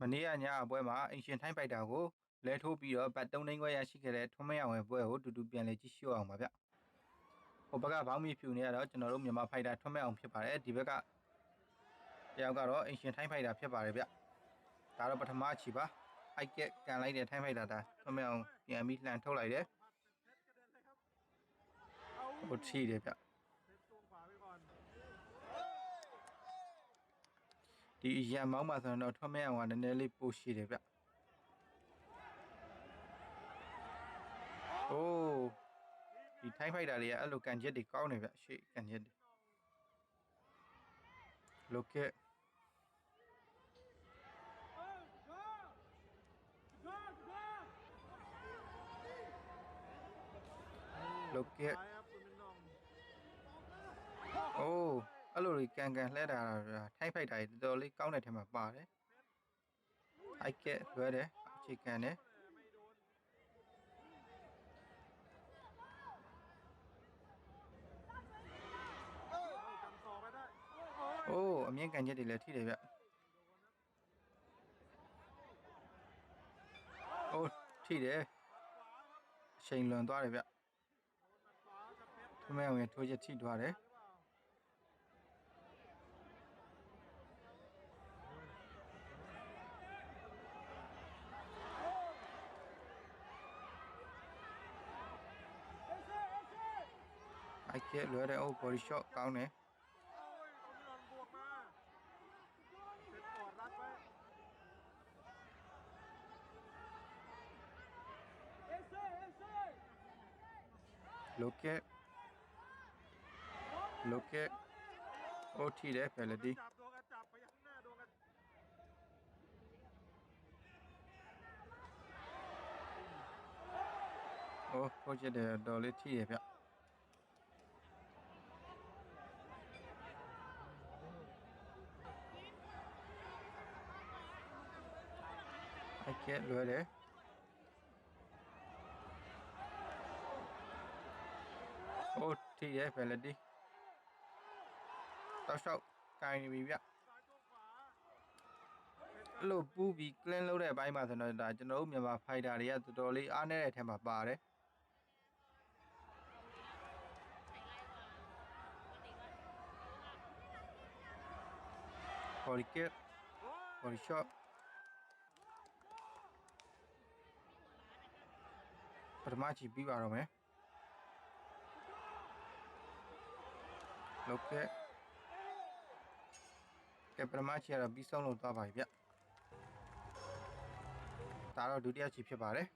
မနေ့ကညအပွဲမှာအင်ရှင်ထိုင်းပိုက်တာကိုလဲထိုးပြီးတော့ဘတ်3သိန်းခွဲရရှိခဲ့တဲ့ထွန်းမရဝင်ပွဲကိုတူတူပြန်လဲကြည့်ရှုအောင်ပါဗျဟိုဘက်ကဘောင်းမီဖြူနေရတော့ကျွန်တော်တို့မြန်မာဖိုက်တာထွန်းမရအောင်ဖြစ်ပါတယ်ဒီဘက်ကတယောက်ကတော့အင်ရှင်ထိုင်းဖိုက်တာဖြစ်ပါတယ်ဗျဒါတော့ပထမအချီပါအိုက်ကက်ကန်လိုက်တဲ့ထိုင်းဖိုက်တာဒါထွန်းမရအောင်ပြန်ပြီးလှန်ထုတ်လိုက်တယ်ဟိုထီတယ်ဗျ ဒီရံမောင်းမှာဆိုတော့ထွန်းမြတ်အောင်ကနည်းနည်းလေးပို့ရှိတယ်ဗျ။အိုးဒီထိုင်းဖိုက်တာတွေကအဲ့လိုကန်ချက်တွေကောင်းနေဗျရှေ့ကန်ချက်တွေ။လိုကဲလိုကဲအိုး အဲ့လိုတွေကန်ကန်လှဲတာထိုင်းဖိုက်တာတွေတော်တော်လေးကောင်းတဲ့ထဲမှာပါတယ်အိုက်ကက်လွဲတယ်အခြေကန်တယ်အိုးအမြင့်ကန်ချက်တွေလည်းထိတယ်ဗျအိုးထိတယ်အချိန်လွန်သွားတယ်ဗျထမဲအောင်ရထိုးချက်ထိသွားတယ် အိုက်ကက်လွဲတယ်အိုး body shot ကောင်းတယ် โอ้ยคุณมินนองบวกมาเพชรกอดรัดไว้ လောကက်လောကက်အိုးထိတယ် penalty จับโดนกันจับไปข้างหน้าโดนกั ရက်လွဲတယ်ဟိုထိရဲ့ penalty တောက်လျှောက်ကင်နေပြီဗျအဲ့လိုပူးပြီး clean လုပ်တဲ့အပိုင်းမှာဆိုတော့ဒါကျွန်တော်တို့မြန်မာ fighter တွေကတော်တော်လေးအားနည်းတဲ့အထက်မှာပါတယ်ဟော်ရီကက်ဟော်ရီရှော့ ထမချီပြီးပါတော့မယ်လောက်ကဲကဲပထမချီကတော့ပြီးဆုံးလို့သွားပါပြီဗျဒါတော့ဒုတိယချီဖြစ်ပါတယ်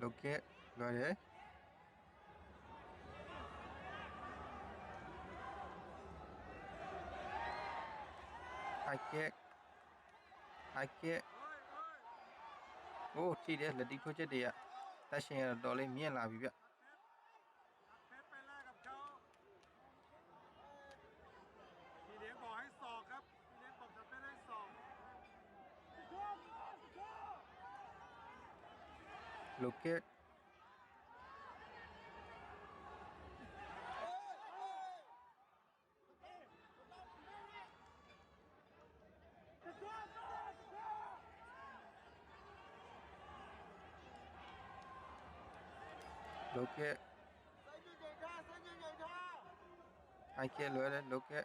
လောက်ကဲလွယ်တယ်ဟိုက်ကဲဟိုက်ကဲ โอ้ยโอ้ย โอ้ထိတယ်လက်တီထိုးချက်တွေကတက်ရှင်ရတော့တော်လေးမြင့်လာပြီဗျ เพชรไปแลกกับเขาพี่เลี้ยงบอกให้ศอกครับพี่เลี้ยงบอกจะไม่ได้ศอก လိုကက်လိုက lúc kia. Anh kia lưỡi lên lúc kia.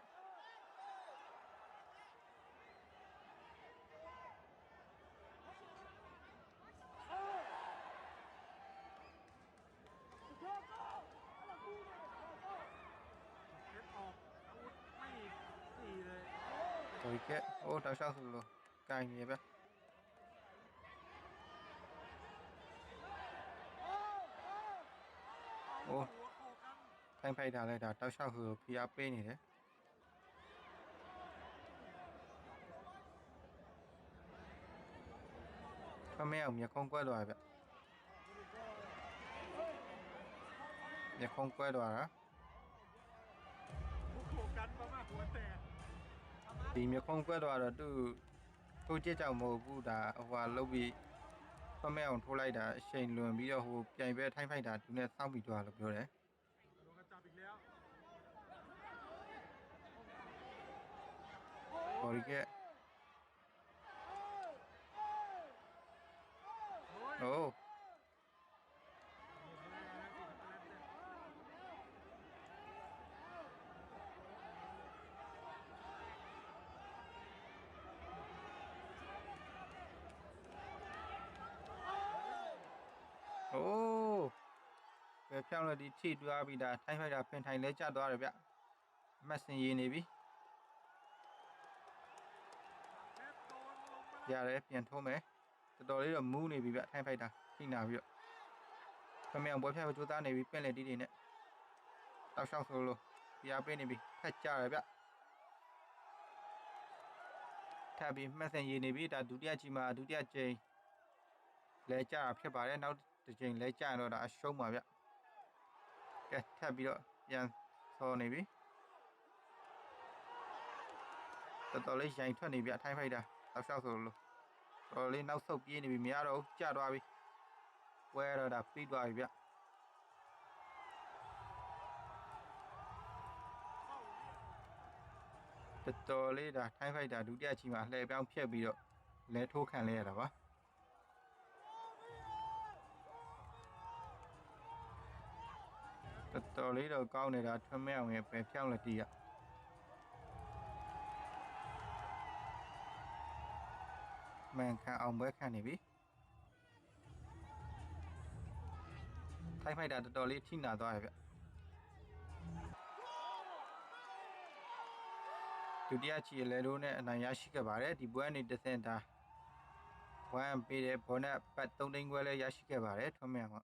Thôi kia, ô đằng sao thử luôn, cài nhịp vậy? တိုက်ဖိုက်တာလည်းဒါတောက်လျှောက်ကိုဖိအားပေးနေတယ်ဖမဲအောင်မျက်ခုံးကွက်သွားဗျမျက်ခုံးကွက်သွားတာဒီမျက်ခုံးကွက်သွားတော့သူ့သူ့ကြက်ကြောင်မဟုတ်ဘူးဒါဟိုဟာလုတ်ပြီးဖမဲအောင်ထိုးလိုက်တာအချိန်လွန်ပြီးတော့ဟိုပြိုင်ပဲထိုင်းဖိုက်တာသူနဲ့စောင့်ပြီးသွားလို့ပြောတယ် ရီကက်โอ้โอ้ပဲဖြောင်းလို့ဒီထိတွားပြီးဒါထိုင်းဖိုက်တာဖင်ထိုင်လဲကျသွားတယ်ဗျမက်ဆင်ရေးနေပြီ ရတယ်ပြန်ထုံးမယ်တော်တော်လေးတော့မူးနေပြီဗျထိုင်းဖိုက်တာခိနာပြီးတော့ခမရဘွဲဖြတ်ကြိုးစားနေပြီပင့်လေတီးတွေနဲ့တောက်လျှောက်ဆိုလို့ပြာပေးနေပြီဖက်ကြရဗျထပ်ပြီးမှတ်စင်ရည်နေပြီဒါဒုတိယချိန်မှာဒုတိယချိန်လဲကြဖြစ်ပါတယ်နောက်တစ်ချိန်လဲကြတော့ဒါအရှုံးပါဗျကဲထပ်ပြီးတော့ပြန်ဆော်နေပြီတော်တော်လေးရိုင်ထွက်နေပြီအထိုင်းဖိုက်တာ နောက်လျှောက်ဆိုလို့တော်လေးနောက်ဆုတ်ပြေးနေပြီမရတော့ဘူးကြသွားပြီပွဲတော့ဒါပြီးသွားပြီဗျတော်တော်လေးဒါထိုင်းဖိုက်တာဒုတိယချီမှာလှည့်ပြောင်းဖြတ်ပြီးတော့လဲထိုးခံလဲရတာပါတော်တော်လေးတော့ကောင်းနေတာထွမ်းမဲအောင်ရယ်ပယ်ဖြောင်းလက်တီးရ မှန်ခံအောင်ပွဲခံနေပြီထိုင်းဖိုက်တာတော်တော်လေးထိနာသွားတယ်ဗျဒုတိယချီလဲလို့နဲ့အနိုင်ရရှိခဲ့ပါတယ်ဒီပွဲနေတစ်စင်တာဝမ်ပေးတဲ့ဘောနက်ပတ်3သိန်းခွဲလဲရရှိခဲ့ပါတယ်ထွန်းမြန်ပါ